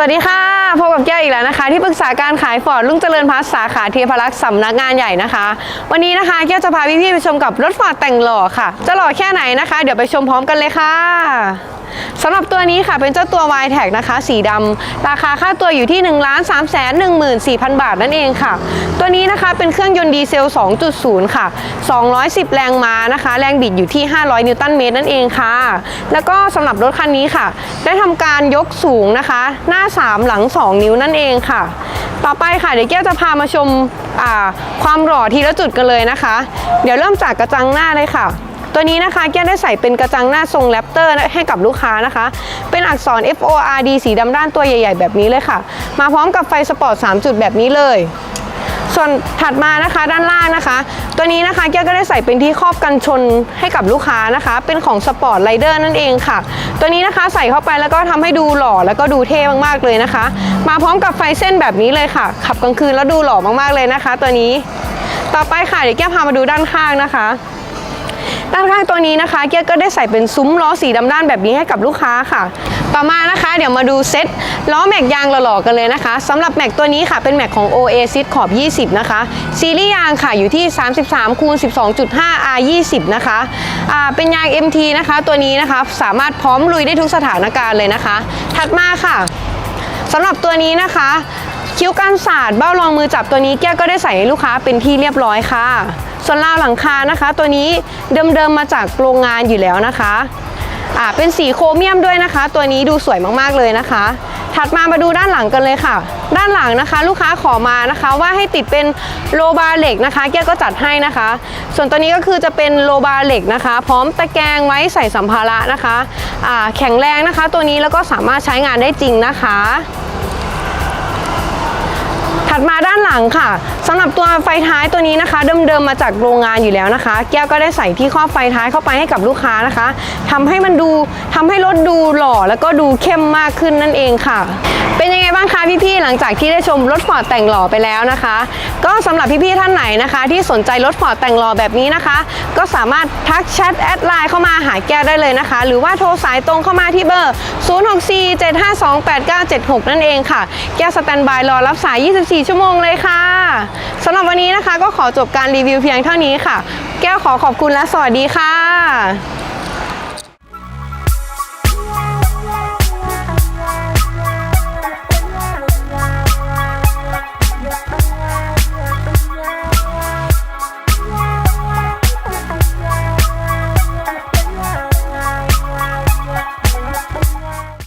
วัสดีค่ะ พบกับแก้วอีกแล้วนะคะ ที่ปรึกษาการขายฟอร์ดลุงเจริญพัฒสาขาเทพรักษ์สำนักงานใหญ่นะคะ วันนี้นะคะแก้วจะพาพี่ๆไปชมกับรถฟอร์ดแต่งหล่อค่ะ จะหล่อแค่ไหนนะคะ เดี๋ยวไปชมพร้อมกันเลยค่ะสำหรับตัวนี้ค่ะเป็นเจ้าตัว y t แท็นะคะ สีดำราคาค่าตัวอยู่ที่ 1 3 1 4 0 0 0 บาทนั่นเองค่ะ ตัวนี้นะคะเป็นเครื่องยนต์ดีเซล 2.0 ค่ะ 210 แรงม้านะคะ แรงบิดอยู่ที่ 500 นิวตันเมตรนั่นเองค่ะ แล้วก็สำหรับรถคันนี้ค่ะ ได้ทำการยกสูงนะคะ หน้า 3 หลัง 2 นิ้วนั่นเองค่ะ ต่อไปค่ะเดี๋ยวแก้วจะพามาชมความหล่อทีละจุดกันเลยนะคะ เดี๋ยวเริ่มจากกระจังหน้าเลยค่ะ ตัวนี้นะคะแก้ได้ใส่เป็นกระจังหน้าทรงแรปเตอร์ให้กับลูกค้านะคะ เป็นอักษร F O R D สีดำด้านตัวใหญ่ๆ แบบนี้เลยค่ะ มาพร้อมกับไฟสปอร์ต 3 จุดแบบนี้เลย ส่วนถัดมานะคะด้านล่างนะคะ ตัวนี้นะคะแก้ก็ได้ใส่เป็นที่ครอบกันชนให้กับลูกค้านะคะ เป็นของสปอร์ตไรเดอร์นั่นเองค่ะ ตัวนี้นะคะใส่เข้าไปแล้วก็ทำให้ดูหล่อแล้วก็ดูเท่มากๆเลยนะคะ มาพร้อมกับไฟเส้นแบบนี้เลยค่ะ ขับกลางคืนแล้วดูหล่อมากๆเลยนะคะ ตัวนี้ ต่อไปค่ะเดี๋ยวแก้พามาดูด้านข้างนะคะ ด้านข้างตัวนี้นะคะเกียร์ก็ได้ใส่เป็นซุ้มล้อสีดำด้านแบบนี้ให้กับลูกค้าค่ะ ต่อมานะคะเดี๋ยวมาดูเซ็ตล้อแม็กยางหล่อๆกันเลยนะคะสำหรับแม็กตัวนี้ค่ะเป็นแม็กของ Oasis ขอบ 20 นะคะ ซีรีส์ยางค่ะอยู่ที่ 33คูณ12.5 R 20 นะคะอ่าเป็นยาง MT นะคะ ตัวนี้นะคะสามารถพร้อมลุยได้ทุกสถานการณ์เลยนะคะ ถัดมาค่ะสำหรับตัวนี้นะคะคิ้วกันศาสตร์เบ้ารองมือจับตัวนี้แก้ก็ได้ใส่ให้ลูกค้าเป็นที่เรียบร้อยค่ะ ส่วนราวหลังคานะคะ ตัวนี้เดิมๆมาจากโรงงานอยู่แล้วนะคะอ่าเป็นสีโครเมียมด้วยนะคะ ตัวนี้ดูสวยมากๆเลยนะคะ ถัดมามาดูด้านหลังกันเลยค่ะ ด้านหลังนะคะ ลูกค้าขอมานะคะ ว่าให้ติดเป็นโลบาเหล็กนะคะแก้วก็จัดให้นะคะ ส่วนตัวนี้ก็คือจะเป็นโลบาเหล็กนะคะ พร้อมตะแกรงไว้ใส่สัมภาระนะคะอ่าแข็งแรงนะคะ ตัวนี้แล้วก็สามารถใช้งานได้จริงนะคะ ถัดมาด้านหลังค่ะสำหรับตัวไฟท้ายตัวนี้นะคะ เดิมๆมาจากโรงงานอยู่แล้วนะคะ แก้วก็ได้ใส่ที่ครอบไฟท้ายเข้าไปให้กับลูกค้านะคะทำให้มันดูทำให้รถดูหล่อแล้วก็ดูเข้มมากขึ้นนั่นเองค่ะ เป็นยังไงบ้างคะพี่ๆหลังจากที่ได้ชมรถฟอร์ดแต่งหล่อไปแล้วนะคะ ก็สำหรับพี่ๆท่านไหนนะคะ ที่สนใจรถฟอร์ดแต่งหล่อแบบนี้นะคะ ก็สามารถทักแชทแอดไลน์เข้ามาหาแก้วได้เลยนะคะ หรือว่าโทรสายตรงเข้ามาที่เบอร์ 0647528976 นั่นเองค่ะ แก้วสแตนบายรอรับสาย 24 24 ชั่วโมงเลยค่ะสำหรับวันนี้นะคะก็ขอจบการรีวิวเพียงเท่านี้ค่ะ แก้วขอขอบคุณและสวัสดีค่ะ